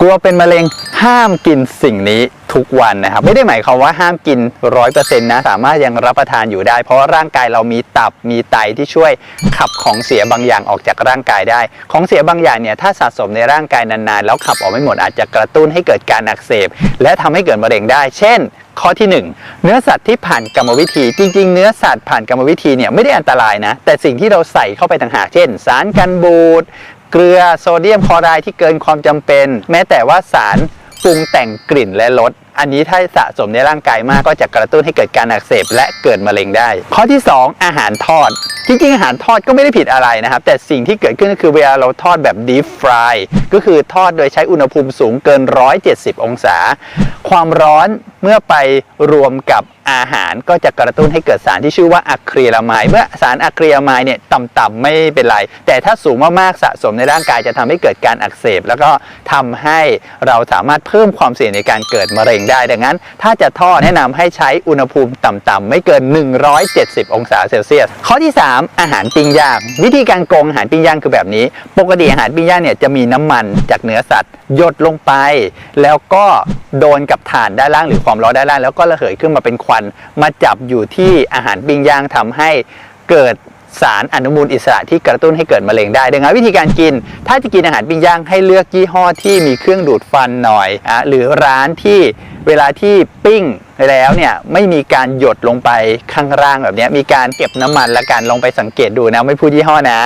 กลัวเป็นมะเร็งห้ามกินสิ่งนี้ทุกวันนะครับ ไม่ได้หมายความว่าห้ามกินร้อยเปอร์เซ็นต์นะสามารถยังรับประทานอยู่ได้ เพราะาร่างกายเรามีตับมีไตที่ช่วยขับของเสียบางอย่างออกจากร่างกายได้ ของเสียบางอย่างเนี่ยถ้าสะสมในร่างกายนานๆ แล้วขับออกไม่หมดอาจจะกระตุ้นให้เกิดการอักเสบ และทำให้เกิดมะเร็งได้ เช่น ข้อที่ 1 เนื้อสัตว์ที่ผ่านกรรมวิธี จริง ๆ เนื้อสัตว์ผ่านกรรมวิธีเนี่ยไม่ได้อันตรายนะแต่สิ่งที่เราใส่เข้าไปต่างหากเช่น สารกันบูด เกลือโซเดียมคลอไรด์ที่เกินความจำเป็น แม้แต่ว่าสารปรุงแต่งกลิ่นและรส อันนี้ถ้าสะสมในร่างกายมากก็จะกระตุ้นให้เกิดการอักเสบและเกิดมะเร็งได้ ข้อที่ 2 อาหารทอด จริงๆ อาหารทอดก็ไม่ได้ผิดอะไรนะครับ แต่สิ่งที่เกิดขึ้นก็คือเวลาเราทอดแบบ deep fry ก็คือทอดโดยใช้อุณหภูมิสูงเกิน 170 องศา ความร้อนเมื่อไปรวมกับอาหารก็จะกระตุ้นให้เกิดสารที่ชื่อว่าอะคริลามายเมื่อสารอะคริลามายเนี่ยต่ำๆไม่เป็นไร แต่ถ้าสูงมากๆสะสมในร่างกายจะทำให้เกิดการอักเสบ แล้วก็ทำให้เราสามารถเพิ่มความเสี่ยงในการเกิดมะเร็งได้ดังนั้น ถ้าจะทอดแนะนำให้ใช้อุณหภูมิต่ำๆไม่เกิน 170 องศาเซลเซียส ข้อที่ 3 อาหารปิ้งย่าง วิธีการกงอาหารปิ้งย่างคือแบบนี้ ปกติอาหารปิ้งย่างเนี่ยจะมีน้ำมันจากเนื้อสัตว์หยดลงไป แล้วก็โดนกับถ่านด้านล่างหรือความร้อนด้านล่างแล้วก็ระเหยขึ้นมาเป็นควัน มาจับอยู่ที่อาหารปิ้งย่างทำให้เกิด สารอนุมูลอิสระที่กระตุ้นให้เกิดมะเร็งได้ ดังนั้นวิธีการกิน ถ้าจะกินอาหารปิ้งย่างให้เลือกยี่ห้อที่มีเครื่องดูดฟันหน่อยอะหรือร้านที่เวลาที่ปิ้งแล้วเนี่ยไม่มีการหยดลงไปข้างล่างแบบนี้มีการเก็บน้ำมันละกันลองไปสังเกตดูนะไม่พูดยี่ห้อนะ